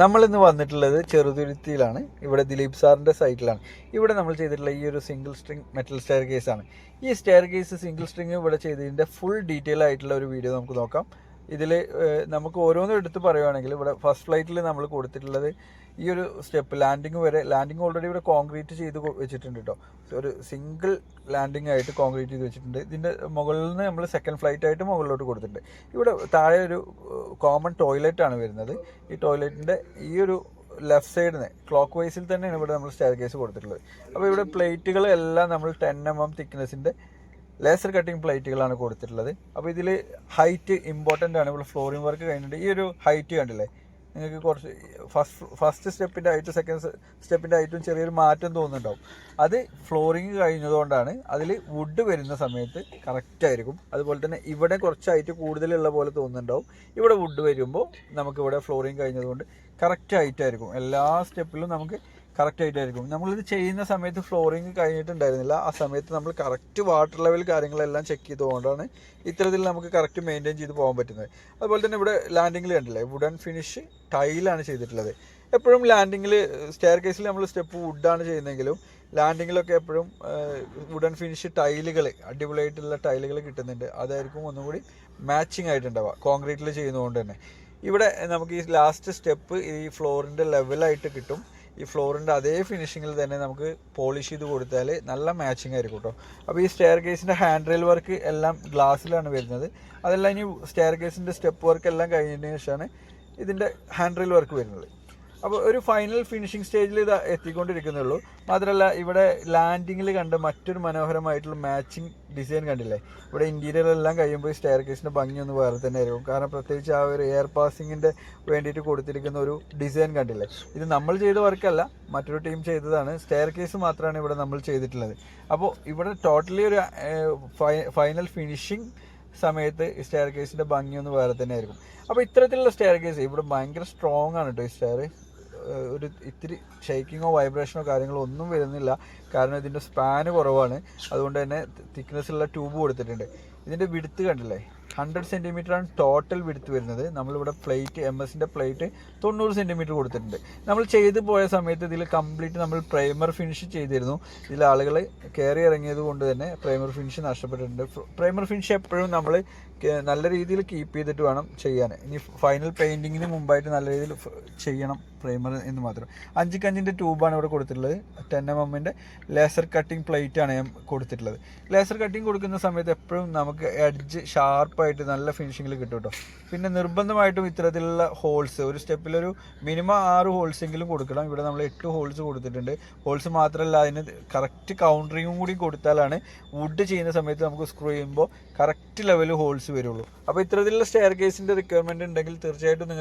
നമ്മൾ ഇന്ന് വന്നിട്ടുള്ളത് ചെറുതുരുത്തിയിലാണ്. ഇവിടെ ദിലീപ് സാറിന്റെ സൈറ്റിലാണ്. ഇവിടെ നമ്മൾ ചെയ്തിട്ടുള്ള ഈ ഒരു സിംഗിൾ സ്ട്രിങ് മെറ്റൽ സ്റ്റെയർ കേസാണ് ഈ സ്റ്റെയർ കേസ് സിംഗിൾ സ്ട്രിങ് ഇവിടെ ചെയ്തതിന്റെ ഫുൾ ഡീറ്റെയിൽ ആയിട്ടുള്ള ഒരു വീഡിയോ നമുക്ക് നോക്കാം. ഇതിൽ നമുക്ക് ഓരോന്നും എടുത്ത് പറയുവാണെങ്കിൽ ഇവിടെ ഫസ്റ്റ് ഫ്ലൈറ്റിൽ നമ്മൾ കൊടുത്തിട്ടുള്ളത് ഈ ഒരു സ്റ്റെപ്പ് ലാൻഡിങ് വരെ ലാൻഡിങ് ഓൾറെഡി ഇവിടെ കോൺക്രീറ്റ് ചെയ്ത് വെച്ചിട്ടുണ്ട് കേട്ടോ ഒരു സിംഗിൾ ലാൻഡിങ് ആയിട്ട് കോൺക്രീറ്റ് ചെയ്ത് വെച്ചിട്ടുണ്ട്. ഇതിന്റെ മുകളിൽ നിന്ന് നമ്മൾ സെക്കൻഡ് ഫ്ലൈറ്റ് ആയിട്ട് മുകളിലോട്ട് കൊടുത്തിട്ടുണ്ട്. ഇവിടെ താഴെ ഒരു കോമൺ ടോയ്ലറ്റ് ആണ് വരുന്നത്. ഈ ടോയ്ലറ്റിന്റെ ഈ ഒരു ലെഫ്റ്റ് സൈഡിൽ നിന്ന് ക്ലോക്ക് വൈസിൽ തന്നെയാണ് ഇവിടെ നമ്മൾ സ്റ്റെയർ കേസ് കൊടുത്തിട്ടുള്ളത്. അപ്പോൾ ഇവിടെ പ്ലേറ്റുകളെല്ലാം നമ്മൾ ടെൻ എം എം തിക്നെസ്സിന്റെ ലേസർ കട്ടിംഗ് പ്ലേറ്റുകളാണ് കൊടുത്തിട്ടുള്ളത്. അപ്പോൾ ഇതിൽ ഹൈറ്റ് ഇമ്പോർട്ടന്റ് ആണ്. ഇവിടെ ഫ്ലോറിംഗ് വർക്ക് കഴിഞ്ഞിട്ട് ഈ ഒരു ഹൈറ്റ് കണ്ടില്ലേ? നിങ്ങൾക്ക് കുറച്ച് ഫസ്റ്റ് ഫസ്റ്റ് സ്റ്റെപ്പിന്റെ ഹൈറ്റ് സെക്കൻഡ് സ്റ്റെപ്പിന്റെ ഹൈറ്റും ചെറിയൊരു മാറ്റം തോന്നുന്നുണ്ടാവും. അത് ഫ്ലോറിങ് കഴിഞ്ഞതുകൊണ്ടാണ് അതിൽ വുഡ് വരുന്ന സമയത്ത് കറക്റ്റ് ആയിരിക്കും. അതുപോലെ തന്നെ ഇവിടെ കുറച്ച് ഹൈറ്റ് കൂടുതലുള്ള പോലെ തോന്നുന്നുണ്ടാവും. ഇവിടെ വുഡ് വരുമ്പോൾ നമുക്കിവിടെ ഫ്ലോറിങ് കഴിഞ്ഞതുകൊണ്ട് കറക്റ്റ് ഹൈറ്റ് ആയിരിക്കും. എല്ലാ സ്റ്റെപ്പിലും നമുക്ക് കറക്റ്റ് ആയിട്ടായിരിക്കും. നമ്മളിത് ചെയ്യുന്ന സമയത്ത് ഫ്ലോറിങ് കഴിഞ്ഞിട്ടുണ്ടായിരുന്നില്ല. ആ സമയത്ത് നമ്മൾ കറക്റ്റ് വാട്ടർ ലെവൽ കാര്യങ്ങളെല്ലാം ചെക്ക് ചെയ്തുകൊണ്ടാണ് ഇത്തരത്തിൽ നമുക്ക് കറക്റ്റ് മെയിന്റെയിൻ ചെയ്ത് പോകാൻ പറ്റുന്നത്. അതുപോലെ തന്നെ ഇവിടെ ലാൻഡിങ്ങിൽ കണ്ടില്ലേ വുഡൻ ഫിനിഷ് ടൈലാണ് ചെയ്തിട്ടുള്ളത്. എപ്പോഴും ലാൻഡിങ്ങിൽ സ്റ്റെയർ കേസിൽ നമ്മൾ സ്റ്റെപ്പ് വുഡാണ് ചെയ്യുന്നതെങ്കിലും ലാൻഡിങ്ങിലൊക്കെ എപ്പോഴും വുഡൻ ഫിനിഷ് ടൈലുകൾ അടിപൊളിയായിട്ടുള്ള ടൈലുകൾ കിട്ടുന്നുണ്ട്. അതായിരിക്കും ഒന്നും കൂടി മാച്ചിങ് ആയിട്ടുണ്ടാവുക. കോൺക്രീറ്റിൽ ചെയ്യുന്നതുകൊണ്ട് തന്നെ. ഇവിടെ നമുക്ക് ഈ ലാസ്റ്റ് സ്റ്റെപ്പ് ഈ ഫ്ലോറിന്റെ ലെവലായിട്ട് കിട്ടും. ഈ ഫ്ലോറിന്റെ അതേ ഫിനിഷിങ്ങിൽ തന്നെ നമുക്ക് പോളിഷ് ചെയ്ത് കൊടുത്താൽ നല്ല മാച്ചിങ് ആയിരിക്കും കേട്ടോ അപ്പോൾ ഈ സ്റ്റെയർ കേസിന്റെ ഹാൻഡ് റെയിൽ വർക്ക് എല്ലാം ഗ്ലാസ്സിലാണ് വരുന്നത്. അതെല്ലാം ഇനി സ്റ്റെയർ കേസിന്റെ സ്റ്റെപ്പ് വർക്ക് എല്ലാം കഴിഞ്ഞതിന് ശേഷമാണ് ഇതിന്റെ ഹാൻഡ് റെയിൽ വർക്ക് വരുന്നത്. അപ്പോൾ ഒരു ഫൈനൽ ഫിനിഷിംഗ് സ്റ്റേജിൽ ഇത് എത്തിക്കൊണ്ടിരിക്കുന്നുള്ളൂ. മാത്രമല്ല ഇവിടെ ലാൻഡിങ്ങിൽ കണ്ട മറ്റൊരു മനോഹരമായിട്ടുള്ള മാച്ചിങ് ഡിസൈൻ കണ്ടില്ലേ? ഇവിടെ ഇന്റീരിയറെല്ലാം കഴിയുമ്പോൾ സ്റ്റെയർ കേസിന്റെ ഭംഗി ഒന്ന് വേറെ തന്നെ ആയിരിക്കും. കാരണം പ്രത്യേകിച്ച് ആ ഒരു എയർ പാസിങ്ങിന്റെ വേണ്ടിയിട്ട് കൊടുത്തിരിക്കുന്ന ഒരു ഡിസൈൻ കണ്ടില്ലേ? ഇത് നമ്മൾ ചെയ്ത വർക്കല്ല മറ്റൊരു ടീം ചെയ്തതാണ്. സ്റ്റെയർ കേസ് മാത്രമാണ് ഇവിടെ നമ്മൾ ചെയ്തിട്ടുള്ളത്. അപ്പോൾ ഇവിടെ ടോട്ടലി ഒരു ഫൈനൽ ഫിനിഷിംഗ് സമയത്ത് സ്റ്റെയർ കേസിന്റെ ഒന്ന് വേറെ തന്നെ ആയിരിക്കും. അപ്പോൾ ഇത്തരത്തിലുള്ള സ്റ്റെയർ കേസ് ഇവിടെ ഭയങ്കര സ്ട്രോങ് ആണ് കേട്ടോ ഈ സ്റ്റെയർ ഒരു ഇത്തിരി ഷെയ്ക്കിങ്ങോ വൈബ്രേഷനോ കാര്യങ്ങളോ ഒന്നും വരുന്നില്ല. കാരണം ഇതിന്റെ സ്പാന് കുറവാണ്. അതുകൊണ്ട് തന്നെ തിക്നെസ് ഉള്ള ട്യൂബ് കൊടുത്തിട്ടുണ്ട്. ഇതിന്റെ വിടുത്ത് കണ്ടില്ലേ? ഹൺഡ്രഡ് സെന്റിമീറ്റർ ആണ് ടോട്ടൽ വിടുത്ത് വരുന്നത്. നമ്മളിവിടെ പ്ലേറ്റ് എം എസിന്റെ പ്ലേറ്റ് തൊണ്ണൂറ് സെന്റിമീറ്റർ കൊടുത്തിട്ടുണ്ട്. നമ്മൾ ചെയ്തു പോയ സമയത്ത് ഇതിൽ കംപ്ലീറ്റ് നമ്മൾ പ്രൈമർ ഫിനിഷ് ചെയ്തിരുന്നു. ഇതിൽ ആളുകൾ കയറി ഇറങ്ങിയത് കൊണ്ട് തന്നെ പ്രൈമർ ഫിനിഷ് നഷ്ടപ്പെട്ടിട്ടുണ്ട്. പ്രൈമർ ഫിനിഷ് എപ്പോഴും നമ്മൾ നല്ല രീതിയിൽ കീപ്പ് ചെയ്തിട്ട് വേണം ചെയ്യാൻ. ഇനി ഫൈനൽ പെയിന്റിങ്ങിന് മുമ്പായിട്ട് നല്ല രീതിയിൽ ചെയ്യണം. പ്രൈമർ എന്ന് മാത്രം. അഞ്ച് കഞ്ചിന്റെ ട്യൂബാണ് ഇവിടെ കൊടുത്തിട്ടുള്ളത്. ടെൻ എം എമ്മിന്റെ ലേസർ കട്ടിംഗ് പ്ലേറ്റ് ആണ് ഞാൻ കൊടുത്തിട്ടുള്ളത്. ലേസർ കട്ടിംഗ് കൊടുക്കുന്ന സമയത്ത് എപ്പോഴും നമുക്ക് എഡ്ജ് ഷാർപ്പായിട്ട് നല്ല ഫിനിഷിങ്ങിൽ കിട്ടും കേട്ടോ പിന്നെ നിർബന്ധമായിട്ടും ഇത്തരത്തിലുള്ള ഹോൾസ് ഒരു സ്റ്റെപ്പിലൊരു മിനിമം ആറ് ഹോൾസ് എങ്കിലും കൊടുക്കണം. ഇവിടെ നമ്മൾ എട്ട് ഹോൾസ് കൊടുത്തിട്ടുണ്ട്. ഹോൾസ് മാത്രമല്ല അതിന് കറക്റ്റ് കൗണ്ടറിങ്ങും കൂടി കൊടുത്താലാണ് വുഡ് ചെയ്യുന്ന സമയത്ത് നമുക്ക് സ്ക്രൂ ചെയ്യുമ്പോൾ കറക്റ്റ് ലെവൽ ഹോൾസ് വരുള്ളൂ. അപ്പോൾ ഇത്തരത്തിലുള്ള സ്റ്റെയർ കേസിന്റെ റിക്വയർമെന്റ് ഉണ്ടെങ്കിൽ തീർച്ചയായിട്ടും